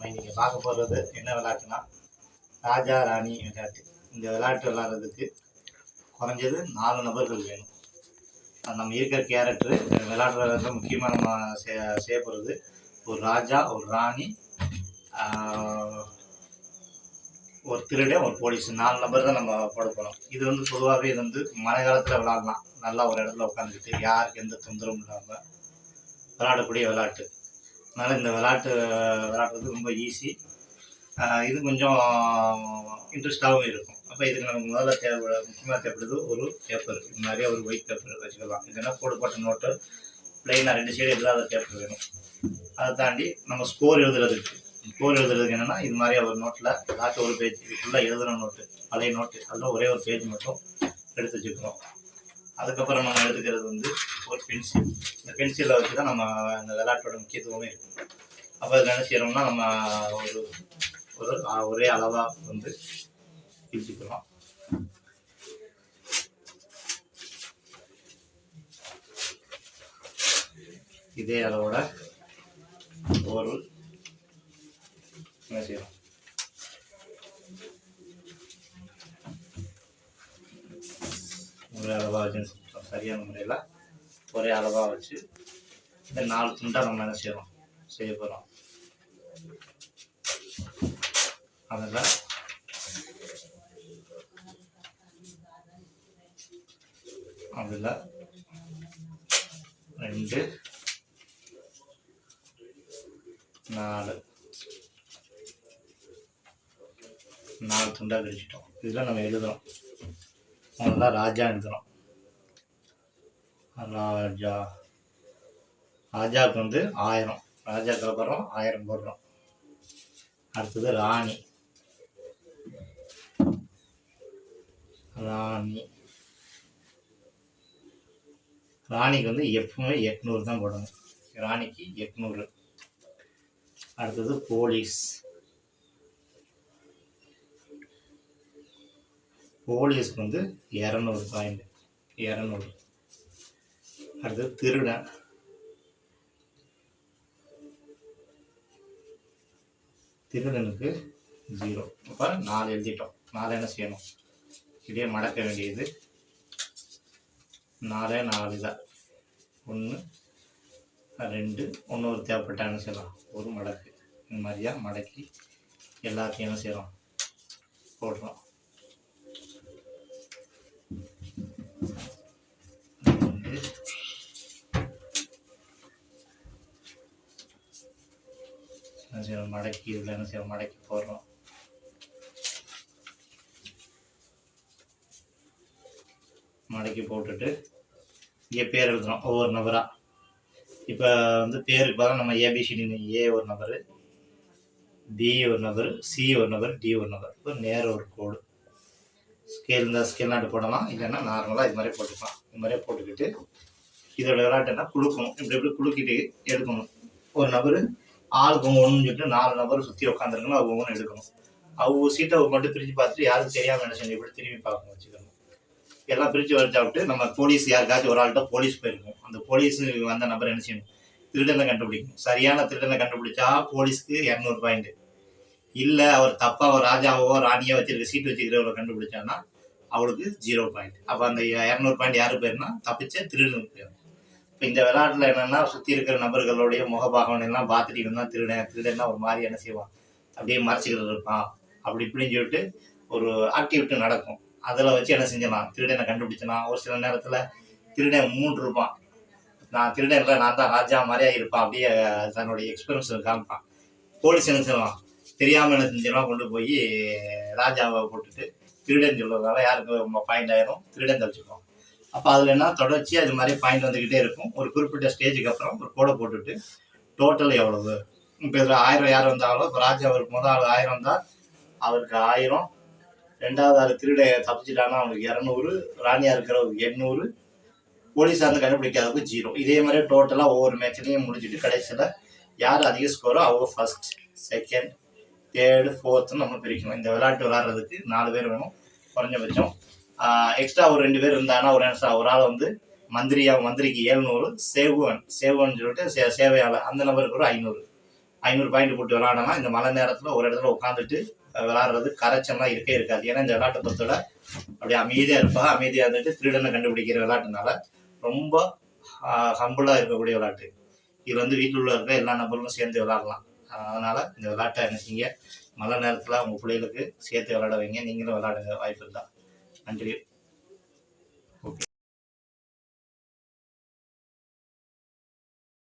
நம்ம இன்றைக்கி பார்க்க போகிறது என்ன விளையாட்டுனா ராஜா ராணி விளையாட்டு. இந்த விளையாட்டு விளையாடுறதுக்கு குறைஞ்சது நாலு நபர்கள் வேணும். நம்ம இருக்கிற கேரக்டரு விளையாடுறதுல முக்கியமாக நம்ம செய்ய போகிறது ஒரு ராஜா ஒரு ராணி ஒரு திருடன் ஒரு போலீஸ் நாலு நபர் தான் நம்ம போட போகிறோம் இது வந்து பொதுவாகவே இது வந்து மழை காலத்தில் விளாட்லாம் நல்லா ஒரு இடத்துல உட்காந்துக்கிட்டு யாருக்கு எந்த தொந்தரவும் இல்லாமல் விளையாடக்கூடிய விளையாட்டு. அதனால் இந்த விளையாட்டு விளையாடுறது ரொம்ப ஈஸி இது கொஞ்சம் இன்ட்ரெஸ்டாகவும் இருக்கும். அப்போ இதுக்கு நமக்கு முதல்ல தேவை முக்கியமாக தேவைப்படுது ஒரு பேப்பர் இது மாதிரியே ஒரு ஒயிட் பேப்பர் வச்சுக்கலாம். இதுனா போட்டு போட்ட நோட்டு பிளெயினாக ரெண்டு சைடு இல்லாத பேப்பர் வேணும். அதை தாண்டி நம்ம ஸ்கோர் எழுதுறதுக்கு ஸ்கோர் எழுதுறதுக்கு என்னென்னா இது மாதிரி ஒரு நோட்டில் லாஸ்ட் ஒரு பேஜ் ஃபுல்லாக எழுதுகிற நோட்டு பழைய நோட்டு அதில் ஒரே ஒரு பேஜ் மட்டும் எடுத்து வச்சுக்கிறோம் அதுக்கப்புறம் நம்ம எடுத்துக்கிறது வந்து ஒரு பென்சில் இந்த பென்சிலை வச்சு தான் நம்ம இந்த விளையாட்டோட முக்கியத்துவமே இருக்குது அப்போ இதில் என்ன செய்கிறோம்னா நம்ம ஒரு ஒரு ஒரே அளவாக வந்து பிரிச்சுக்கிறோம் இதே அளவோட ஒரு என்ன செய்யறோம்? ஒரே அளவாக வச்சு சரியான முறையில் ஒரே அளவாக வச்சு இந்த நாலு துண்டாக நம்ம என்ன செய்யறோம்? செய்ய போகிறோம் அதில் அதில் ரெண்டு நாலு. நாலு துண்டாக பிரிச்சிட்டோம். இதில் நம்ம எழுதுகிறோம் முதல்ல ராஜா எழுதுறோம் ராஜா ராஜாவுக்கு வந்து ஆயிரம். ராஜாக்கு அப்புறம் ஆயிரம் போடுறோம் அடுத்தது ராணி. ராணி. ராணிக்கு வந்து எப்பவுமே எட்நூறு தான் போடணும் ராணிக்கு எட்நூறு. அடுத்தது போலீஸ். போலீஸ்க்கு வந்து இரநூறு பாயிண்ட் இரநூறு. அடுத்தது திருடன் திருடனுக்கு ஜீரோ அப்போ நாலு எழுதிட்டோம். நாலு என்ன செய்யணும்? இதே மடக்க வேண்டியது. நாலே நாலு தான் ஒன்று ரெண்டு. ஒன்று ஒரு என்ன செய்யலாம்? ஒரு மடக்கு. இந்த மாதிரியா மடக்கி எல்லாத்தையும் என்ன செய்கிறோம் போடுறோம். என்ன மடக்கி இதில் என்ன செய்யணும் மடக்கி போடுறோம் மடக்கி போட்டுட்டு இங்கே பேர் எழுதுகிறோம் ஒவ்வொரு நபராக இப்போ வந்து பேருக்கு பார்த்தா நம்ம ஏபிசிடி ஏ ஒரு நபர் பி ஒரு நபர் சி ஒரு நபர் டி ஒரு நபர் இப்போ நேர ஒரு கோடு ஸ்கேல் இருந்தால் ஸ்கேல் நாட்டு போடலாம் இல்லைன்னா நார்மலாக இது மாதிரி போட்டுக்கலாம். இது மாதிரியே போட்டுக்கிட்டு இதோட விளையாட்டுன்னா குழுக்கணும் இப்படி இப்படி குலுக்கிட்டு எடுக்கணும். ஒரு நபர் ஆளுக்கு ஒன்று சொல்லிட்டு நாலு நபர் சுற்றி உட்காந்துருக்கணும் அவங்க ஒன்று எடுக்கணும். அவங்க சீட்டை அவங்க மட்டும் பிரித்து பார்த்துட்டு யாரும் தெரியாமல் என்ன செஞ்சு இப்படி திரும்பி பார்க்கணும் வச்சுக்கணும். எல்லாம் பிரித்து வச்சா விட்டு நம்ம போலீஸ் யாருக்காச்சும் ஒரு ஆள்கிட்ட போலீஸ் போயிருக்கோம். அந்த போலீஸ் வந்த நபர் என்ன செய்யணும்? திருடனை கண்டுபிடிக்கணும். சரியான திருடனை கண்டுபிடிச்சா போலீஸ்க்கு இரநூறு பாயிண்ட் இல்லை அவர் தப்பாக ஒரு ராஜாவோ ராணியோ வச்சிருக்க சீட் வச்சுக்கிறவரை கண்டுபிடிச்சான்னா அவளுக்கு ஜீரோ பாயிண்ட் அப்போ அந்த இரநூறு பாயிண்ட் யாருக்கு போயிருந்தா தப்பிச்ச திருடனுக்கு போயிடும் இப்போ இந்த விளையாட்டில் என்னென்னா சுற்றி இருக்கிற நபர்களுடைய முகபாகவனை எல்லாம் பார்த்துட்டு இருந்தால் திருடன் திருடன்னா ஒரு மாதிரி என்ன செய்வான்? அப்படியே மறைச்சிக்கிட்டு இருப்பான். அப்படி இப்படின்னு சொல்லிட்டு ஒரு ஆக்டிவிட்டி நடக்கும். அதில் வச்சு என்ன செஞ்சலாம் திருடனை கண்டுபிடிச்சலாம் ஒரு சில நேரத்தில் திருடன் மூன்று இருப்பான். நான் திருடன் இல்லை நான் தான் ராஜா மாதிரியா இருப்பான். அப்படியே தன்னுடைய எக்ஸ்பீரியன்ஸ் காமிப்பான். போலீஸ் என்ன செய்யலாம்? தெரியாமல் என்ன செஞ்செல்லாம் கொண்டு போய் ராஜாவை போட்டுட்டு திருடன் சொல்றதுனால யாருக்கு பாயிண்ட் ஆயிரும்? திருடன் தப்பிச்சுக்குவோம் அப்போ அதில் என்ன தொடர்ச்சி இது மாதிரி பாயிண்ட் வந்துக்கிட்டே இருக்கும். ஒரு குறிப்பிட்ட ஸ்டேஜுக்கு அப்புறம் ஒரு கோடை போட்டுட்டு டோட்டல் எவ்வளவு? இப்போ இதில் ஆயிரம் யார் வந்தாலும் இப்போ ராஜா அவருக்கு முதல் ஆள் ஆயிரம் வந்தால் அவருக்கு ஆயிரம். ரெண்டாவது ஆள் திருட தப்பிச்சிட்டானா அவனுக்கு இரநூறு. ராணியாக இருக்கிறவருக்கு எண்ணூறு. போலீஸாக இருந்து கண்டுபிடிக்காதவங்க ஜீரோ இதே மாதிரி டோட்டலாக ஒவ்வொரு மேட்ச்லையும் முடிச்சுட்டு கடைசியில் யார் அதிக ஸ்கோரோ அவங்க ஃபர்ஸ்ட் செகண்ட் தேர்டு ஃபோர்த்துன்னு நம்ம பிரிக்கணும். இந்த விளையாட்டு விளாட்றதுக்கு நாலு பேர் வேணும். குறைஞ்சபட்சம் எக்ஸ்ட்ரா ஒரு ரெண்டு பேர் இருந்தாங்கன்னா ஒரு ஒரு ஆள் வந்து மந்திரியா மந்திரிக்கு ஏழ்நூறு சேவன் சேவன் சொல்லிட்டு சே சேவையாளர் அந்த நபருக்கு ஒரு ஐநூறு. ஐநூறு பாயிண்ட் போட்டு விளாடலாம் இந்த மழை நேரத்தில் ஒரு இடத்துல உட்காந்துட்டு விளாடுறது கரைச்சம்லாம் இருக்கே இருக்காது. ஏன்னா இந்த விளையாட்டை பொறுத்தவரை அப்படியே அமைதியாக இருப்பாங்க அமைதியாக இருந்துட்டு திருடனை கண்டுபிடிக்கிற விளையாட்டுனால ரொம்ப ஹம்புளாக இருக்கக்கூடிய விளையாட்டு. இது வந்து வீட்டில் உள்ள இருக்கிற எல்லா நபர்களும் சேர்ந்து விளாடலாம் அதனால் இந்த விளையாட்டை என்ன மழை நேரத்தில் உங்கள் பிள்ளைகளுக்கு சேர்த்து விளாடுவீங்க வைங்க. நீங்களும் விளாடுங்க வாய்ப்பு இருந்தால் okay.